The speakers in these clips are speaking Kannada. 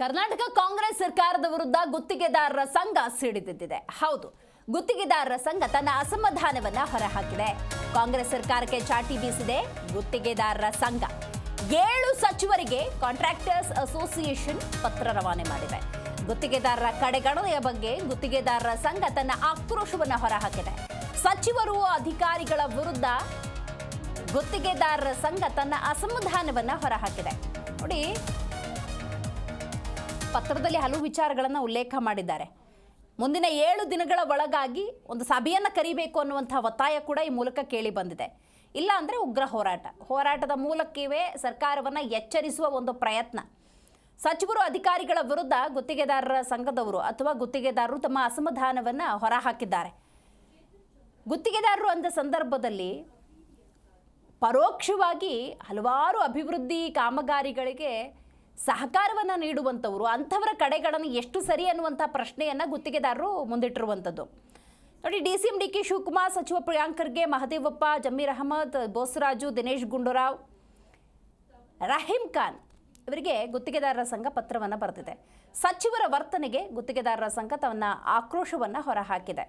ಕರ್ನಾಟಕ ಕಾಂಗ್ರೆಸ್ ಸರ್ಕಾರದ ವಿರುದ್ಧ ಗುತ್ತಿಗೆದಾರರ ಸಂಘ ಸಿಡಿದಿದ್ದಿದೆ. ಹೌದು, ಗುತ್ತಿಗೆದಾರರ ಸಂಘ ತನ್ನ ಅಸಮಾಧಾನವನ್ನ ಹೊರಹಾಕಿದೆ. ಕಾಂಗ್ರೆಸ್ ಸರ್ಕಾರಕ್ಕೆ ಚಾಟಿ ಬೀಸಿದೆ ಗುತ್ತಿಗೆದಾರರ ಸಂಘ. ಏಳು ಸಚಿವರಿಗೆ ಕಾಂಟ್ರಾಕ್ಟರ್ಸ್ ಅಸೋಸಿಯೇಷನ್ ಪತ್ರ ರವಾನೆ ಮಾಡಿದೆ. ಗುತ್ತಿಗೆದಾರರ ಕಡೆಗಣನೆಯ ಬಗ್ಗೆ ಗುತ್ತಿಗೆದಾರರ ಸಂಘ ತನ್ನ ಆಕ್ರೋಶವನ್ನು ಹೊರಹಾಕಿದೆ. ಸಚಿವರು ಅಧಿಕಾರಿಗಳ ವಿರುದ್ಧ ಗುತ್ತಿಗೆದಾರರ ಸಂಘ ತನ್ನ ಅಸಮಾಧಾನವನ್ನ ಹೊರಹಾಕಿದೆ. ನೋಡಿ ಪತ್ರದಲ್ಲಿ ಹಲವು ವಿಚಾರಗಳನ್ನು ಉಲ್ಲೇಖ ಮಾಡಿದ್ದಾರೆ. ಮುಂದಿನ ಏಳು ದಿನಗಳ ಒಳಗಾಗಿ ಒಂದು ಸಭೆಯನ್ನು ಕರಿಬೇಕು ಅನ್ನುವಂಥ ಒತ್ತಾಯ ಕೂಡ ಈ ಮೂಲಕ ಕೇಳಿ ಬಂದಿದೆ. ಇಲ್ಲ ಅಂದರೆ ಉಗ್ರ ಹೋರಾಟ. ಹೋರಾಟದ ಮೂಲಕವೇ ಸರ್ಕಾರವನ್ನು ಎಚ್ಚರಿಸುವ ಒಂದು ಪ್ರಯತ್ನ. ಸಚಿವರು ಅಧಿಕಾರಿಗಳ ವಿರುದ್ಧ ಗುತ್ತಿಗೆದಾರರ ಸಂಘದವರು ಅಥವಾ ಗುತ್ತಿಗೆದಾರರು ತಮ್ಮ ಅಸಮಾಧಾನವನ್ನು ಹೊರಹಾಕಿದ್ದಾರೆ. ಗುತ್ತಿಗೆದಾರರು ಅಂದ ಸಂದರ್ಭದಲ್ಲಿ ಪರೋಕ್ಷವಾಗಿ ಹಲವಾರು ಅಭಿವೃದ್ಧಿ ಕಾಮಗಾರಿಗಳಿಗೆ ಸಹಕಾರವನ್ನು ನೀಡುವಂಥವರು, ಅಂಥವರ ಕಡೆಗಳನ್ನು ಎಷ್ಟು ಸರಿ ಅನ್ನುವಂಥ ಪ್ರಶ್ನೆಯನ್ನು ಗುತ್ತಿಗೆದಾರರು ಮುಂದಿಟ್ಟಿರುವಂಥದ್ದು. ನೋಡಿ D C M D K Shivakumar, ಸಚಿವ ಪ್ರಿಯಾಂಕ್ ಖರ್ಗೆ, ಮಹದೇವಪ್ಪ, ಜಮೀರ್ ಅಹಮದ್, ಬೋಸರಾಜು, ದಿನೇಶ್ ಗುಂಡೂರಾವ್, ರಹೀಂ ಖಾನ್ ಇವರಿಗೆ ಗುತ್ತಿಗೆದಾರರ ಸಂಘ ಪತ್ರವನ್ನು ಬರೆದಿದೆ. ಸಚಿವರ ವರ್ತನೆಗೆ ಗುತ್ತಿಗೆದಾರರ ಸಂಘ ತನ್ನ ಆಕ್ರೋಶವನ್ನು ಹೊರಹಾಕಿದೆ.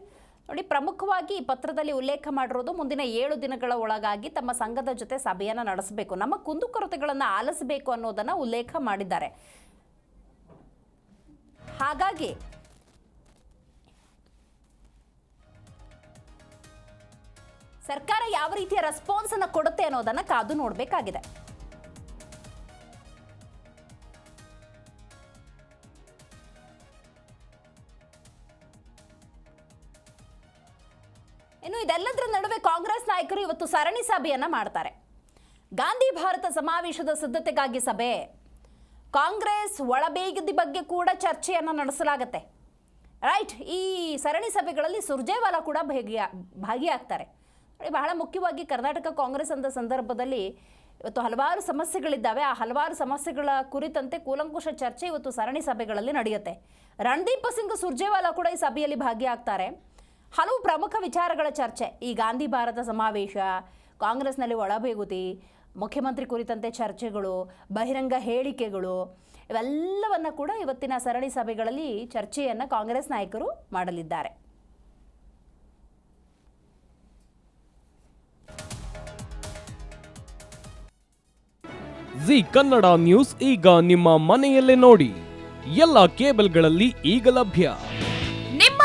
ನೋಡಿ, ಪ್ರಮುಖವಾಗಿ ಈ ಪತ್ರದಲ್ಲಿ ಉಲ್ಲೇಖ ಮಾಡಿರೋದು ಮುಂದಿನ ಏಳು ದಿನಗಳ ಒಳಗಾಗಿ ತಮ್ಮ ಸಂಘದ ಜೊತೆ ಸಭೆಯನ್ನು ನಡೆಸಬೇಕು. ನಮ್ಮ ಕುಂದುಕೊರತೆಗಳನ್ನು ಆಲಿಸಬೇಕು ಅನ್ನೋದನ್ನು ಉಲ್ಲೇಖ ಮಾಡಿದ್ದಾರೆ. ಹಾಗಾಗಿ ಸರ್ಕಾರ ಯಾವ ರೀತಿಯ ರೆಸ್ಪಾನ್ಸ್ ಅನ್ನು ಕೊಡುತ್ತೆ ಅನ್ನೋದನ್ನು ಕಾದು ನೋಡಬೇಕಾಗಿದೆ. ಇನ್ನು ಇದೆಲ್ಲದರ ನಡುವೆ ಕಾಂಗ್ರೆಸ್ ನಾಯಕರು ಇವತ್ತು ಸರಣಿ ಸಭೆಯನ್ನು ಮಾಡ್ತಾರೆ. ಗಾಂಧಿ ಭಾರತ ಸಮಾವೇಶದ ಸಿದ್ಧತೆಗಾಗಿ ಸಭೆ. ಕಾಂಗ್ರೆಸ್ ಒಳಬೇಗದಿ ಬಗ್ಗೆ ಕೂಡ ಚರ್ಚೆಯನ್ನು ನಡೆಸಲಾಗತ್ತೆ. ರೈಟ್, ಈ ಸರಣಿ ಸಭೆಗಳಲ್ಲಿ ಸುರ್ಜೇವಾಲಾ ಕೂಡ ಭಾಗಿಯ ಭಾಗಿಯಾಗ್ತಾರೆ. ಬಹಳ ಮುಖ್ಯವಾಗಿ ಕರ್ನಾಟಕ ಕಾಂಗ್ರೆಸ್ ಅಂದ ಸಂದರ್ಭದಲ್ಲಿ ಇವತ್ತು ಹಲವಾರು ಸಮಸ್ಯೆಗಳಿದ್ದಾವೆ. ಆ ಹಲವಾರು ಸಮಸ್ಯೆಗಳ ಕುರಿತಂತೆ ಕೂಲಂಕುಷ ಚರ್ಚೆ ಇವತ್ತು ಸರಣಿ ಸಭೆಗಳಲ್ಲಿ ನಡೆಯುತ್ತೆ. ರಣದೀಪ್ ಸಿಂಗ್ ಸುರ್ಜೇವಾಲಾ ಕೂಡ ಈ ಸಭೆಯಲ್ಲಿ ಭಾಗಿಯಾಗ್ತಾರೆ. ಹಲವು ಪ್ರಮುಖ ವಿಚಾರಗಳ ಚರ್ಚೆ. ಈ ಗಾಂಧಿ ಭಾರತ ಸಮಾವೇಶ, ಕಾಂಗ್ರೆಸ್ನಲ್ಲಿ ಒಳಬೇಗುತಿ ಮುಖ್ಯಮಂತ್ರಿ ಕುರಿತಂತೆ ಚರ್ಚೆಗಳು, ಬಹಿರಂಗ ಹೇಳಿಕೆಗಳು, ಇವೆಲ್ಲವನ್ನು ಕೂಡ ಇವತ್ತಿನ ಸರಣಿ ಸಭೆಗಳಲ್ಲಿ ಚರ್ಚೆಯನ್ನು ಕಾಂಗ್ರೆಸ್ ನಾಯಕರು ಮಾಡಲಿದ್ದಾರೆ. ಜಿ ಕನ್ನಡ ನ್ಯೂಸ್ ಈಗ ನಿಮ್ಮ ಮನೆಯಲ್ಲೇ ನೋಡಿ. ಎಲ್ಲ ಕೇಬಲ್ಗಳಲ್ಲಿ ಈಗ ಲಭ್ಯ.